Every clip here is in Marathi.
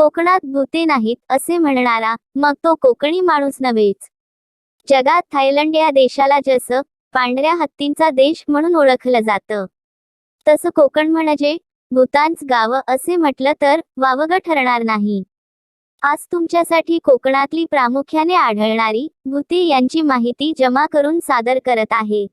कोकणात भूते नाहीत असे म्हणणारा मग तो कोकणी माणूस नव्हेच. जगात थायलंड या देशाला जसं पांढऱ्या हत्तींचा देश म्हणून ओळखलं जातं. तसं कोकण म्हणजे भूतांच गावं असे म्हटलं तर वावगं ठरणार नाही. आज तुमच्यासाठी कोकणातली प्रामुख्याने आढळणारी भूते यांची माहिती जमा करून सादर करत आहे.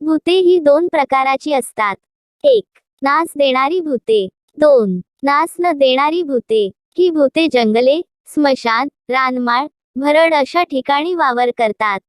भूते ही दोन प्रकाराची असतात. एक नास देणारी भूते. दोन नास न देणारी भूते. ही भूते जंगले स्मशान रानमाळ भरड अशा ठिकाणी वावर करतात.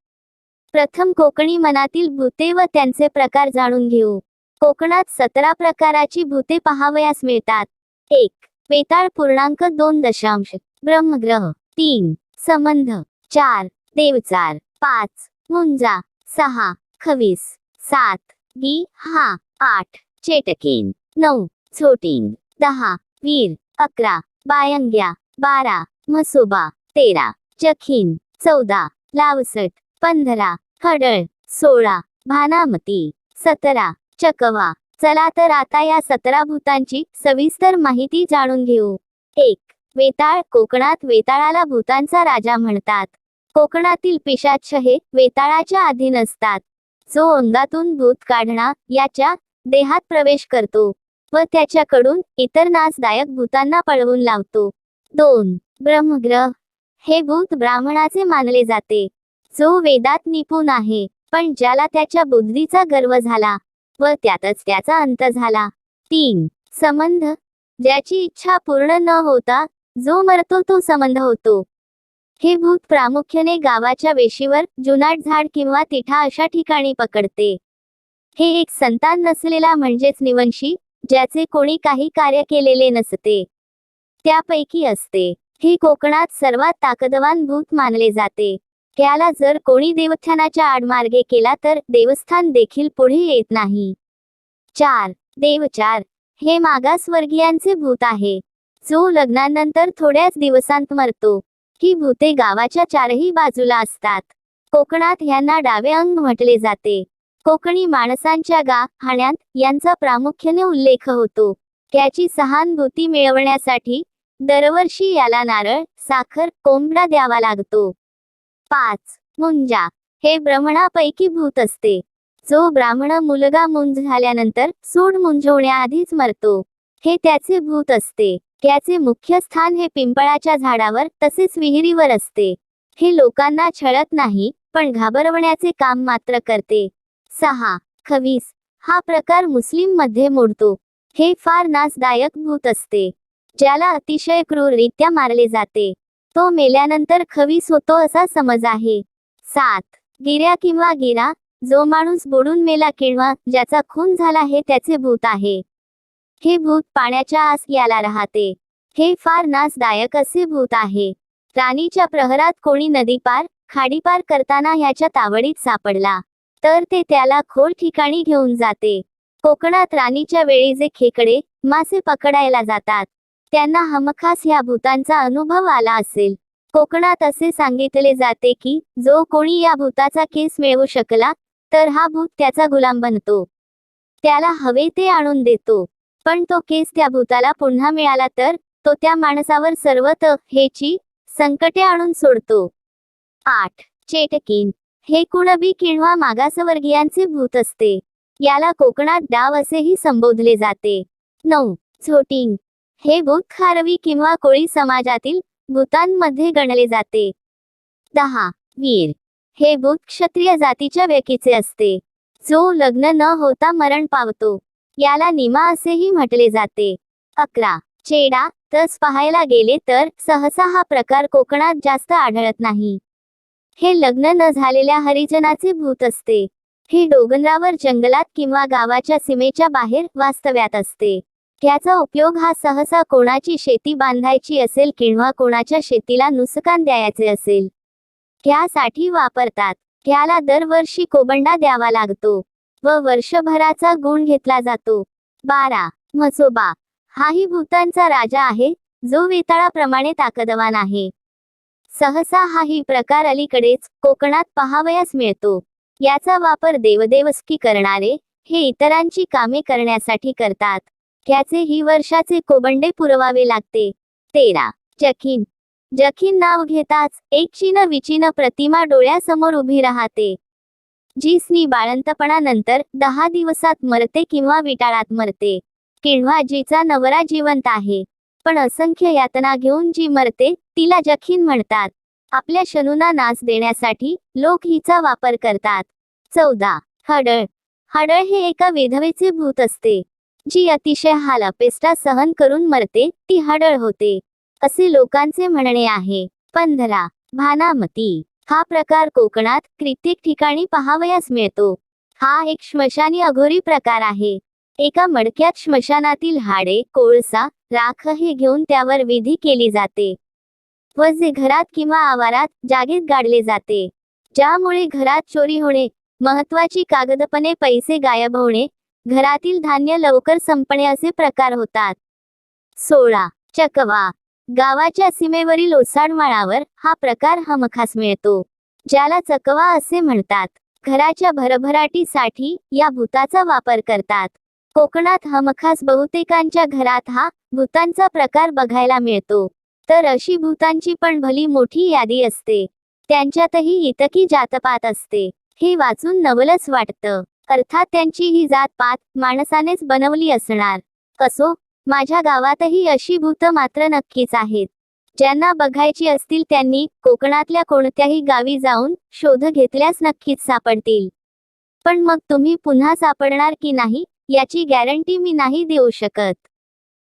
प्रथम कोकणी मनातील भूते व त्यांचे प्रकार जाणून घेऊ. कोकणात सतरा प्रकाराची भूते पहावयास मिळतात. एक वेताळ पूर्णांक दोन दशांश ब्रह्मग्रह. तीन संबंध. चार देवचार. पाच मुंजा. सहा खवीस. सात गी. हा. आठ चेटकीन. नऊ छोटीन. दहा वीर. अकरा बायंग्या बारा म्हसोबा तेरा जखीन चौदा लावसट पंधरा खडळ सोळा भानामती सतरा चकवा. चला तर आता या सतरा भूतांची सविस्तर माहिती जाणून घेऊ. एक वेताळ. कोकणात वेताळाला भूतांचा राजा म्हणतात. कोकणातील पिशाच हे वेताळाच्या अधीन असतात. जो अंगातून भूत काढणा याच्या देहात प्रवेश करतो. व त्याच्याकडून इतर नासदायक भूतांना पळवून लावतो. दोन. ब्रह्मग्रह. हे भूत ब्राह्मणाचे मानले जाते. जो वेदात निपुण आहे पण ज्याला त्याच्या बुद्धीचा गर्व झाला व त्यातच त्याचा अंत झाला. तीन. संबंध. ज्याची इच्छा पूर्ण न होता जो मरतो तो संबंध होतो. हे भूत प्रामुख्याने गावाच्या वेशीवर जुनाट झाड किंवा तिठा अशा ठिकाणी पकडते. हे एक संतान नसलेला म्हणजेच निवंशी ज्याचे कोणी काही कार्य केलेले नसते त्यापैकी असते. हे कोकणात सर्वात ताकदवान भूत मानले जाते. त्याला जर कोणी देवस्थानाच्या आडमार्गे केला तर देवस्थान देखील पुढे येत नाही. चार देवचार. हे मागासवर्गीयांचे भूत आहे. जो लग्नानंतर थोड्याच दिवसांत मरतो. ही भूते गावाच्या चारही बाजूला असतात. कोकणात ह्यांना डावे अंग म्हटले जाते. कोकणी माणसांच्या गा हाण्यात यांचा प्रामुख्याने उल्लेख होतो. त्याची सहानुभूती मिळवण्यासाठी दरवर्षी याला नारळ साखर कोंबडा द्यावा लागतो. पाच. मुंजा. हे ब्रह्मणापैकी भूत असते. जो ब्राह्मण मुलगा मुंज झाल्यानंतर सूड मुंजवण्याआधीच मरतो. हे त्याचे भूत असते. त्याचे मुख्य स्थान हे पिंपळाच्या झाडावर तसेच विहिरीवर असते. हे लोकांना छळत नाही पण घाबरवण्याचे काम मात्र करते. सहा खवीस. हा प्रकार मुस्लिममध्ये मोडतो. हे फार नासदायक भूत असते. ज्याला अतिशय क्रूररित्या मारले जाते. तो मेल्यानंतर खवीस होतो असा समज आहे. सात गिऱ्या किंवा गिरा जो माणूस बुडून मेला किंवा ज्याचा खून झाला हे त्याचे भूत आहे. हे भूत पाण्याच्या आस याला राहते. हे फार नासदायक असे भूत आहे. राणीच्या प्रहरात कोणी नदी पार खाडी पार करताना ह्याच्या तावडीत सापडला. तर ते त्याला खोल ठिकाणी घेऊन जाते. कोकणात राणीच्या वेळी जे खेकडे मासे पकडायला जातात. त्यांना हमखास ह्या भूतांचा अनुभव आला असेल. कोकणात असे सांगितले जाते की जो कोणी या भूताचा केस मिळवू शकला तर हा भूत त्याचा गुलाम बनतो. त्याला हवे ते आणून देतो. पण तो केस त्या भूताला पुन्हा मिळाला तर तो त्या माणसावर सर्वत हेची संकटे आणून सोडतो. आठ. चेटकीन. हे कुणबी किंवा मागासवर्गीयांचे भूत असते. याला कोकणात डाव असेही संबोधले जाते. नऊ. झोटिंग. हे भूत खारवी किंवा कोळी समाजातील भूतांमध्ये गणले जाते. दहा. वीर. हे भूत क्षत्रिय जातीच्या व्यक्तीचे असते. जो लग्न न होता मरण पावतो. याला निमा असेही म्हटले जाते. अकरा. चेडा तस पाहायला गेले तर सहसा हा प्रकार कोकणात जास्त आढळत नाही. हे लग्न न झालेल्या हरिजनाचे भूत असते. हे डोंगरावर जंगलात किंवा गावाच्या सीमेच्या बाहेर वास्तव्यात असते. त्याचा उपयोग हा सहसा कोणाची शेती बांधायची असेल किंवा कोणाच्या शेतीला नुकसान द्यायचे असेल. त्यासाठी वापरतात. त्याला दरवर्षी कोबंडा द्यावा लागतो व वर्षभराचा गुण घेतला जातो. बारा. म्हसोबा. हाही भूतांचा राजा आहे जो वेताळाप्रमाणे ताकदवान आहे. सहसा हाही प्रकार अलीकडेच कोकणात पहावयास मिळतो. याचा वापर देवदेवस्की करणारे हे इतरांची कामे करण्यासाठी करतात. त्याचे ही वर्षाचे कोबंडे पुरवावे लागते. तेरा. जखीन. जखीन नाव घेताच एक चिन विचिन प्रतिमा डोळ्यासमोर उभी राहते. जी स्नी बाळंतपणानंतर दहा दिवसात मरते किंवा विटाळात मरते. किंवा जीचा नवरा जिवंत आहे. पण असंख्य यातना घेऊन जी मरते तिला जखीन म्हणतात. आपल्या शनूना नाच देण्यासाठी लोक हिचा वापर करतात. चौदा. हडळ. हडळ हे एका विधवेचे भूत असते. जी अतिशय हालापेष्टा सहन करून मरते ती हडळ होते. असे लोकांचे म्हणणे आहे. पंधरा. भानामती. हा प्रकार कोकणात कित्येक ठिकाणी पाहावयास मिळतो. हा एक श्मशानी अघोरी प्रकार आहे. एका मडक्यात श्मशानातील हाडे कोळसा राख हे घेऊन त्यावर विधी केली जाते. व जे घरात किंवा आवारात जागेत गाडले जाते. ज्यामुळे घरात चोरी होणे महत्वाची कागदपणे पैसे गायब होणे घरातील धान्य लवकर संपणे असे प्रकार होतात. सोळा. चकवा. गावाच्या सीमेवरील ओसाडमाळावर हा प्रकार हमखास मिळतो ज्याला चकवा असे म्हणतात. घराच्या भरभराटीसाठी या भूताचा वापर करतात. कोकणात हमखास बहुतेकांच्या घरात हा भूतांचा प्रकार बघायला मिळतो. तर अशी भूतांची पण भली मोठी यादी असते. त्यांच्यातही इतकी जातपात असते. हे वाचून नवलच वाटतं. अर्थात त्यांची ही जात पात माणसानेच बनवली असणार. कसो माझ्या गावातही अशी भूत मात्र नक्कीच आहेत. ज्यांना बघायची असतील त्यांनी कोकणातल्या कोणत्याही गावी जाऊन शोध घेतल्यास नक्कीच सापडतील. पण मग तुम्ही पुन्हा सापडणार की नाही याची गॅरंटी मी नाही देऊ शकत.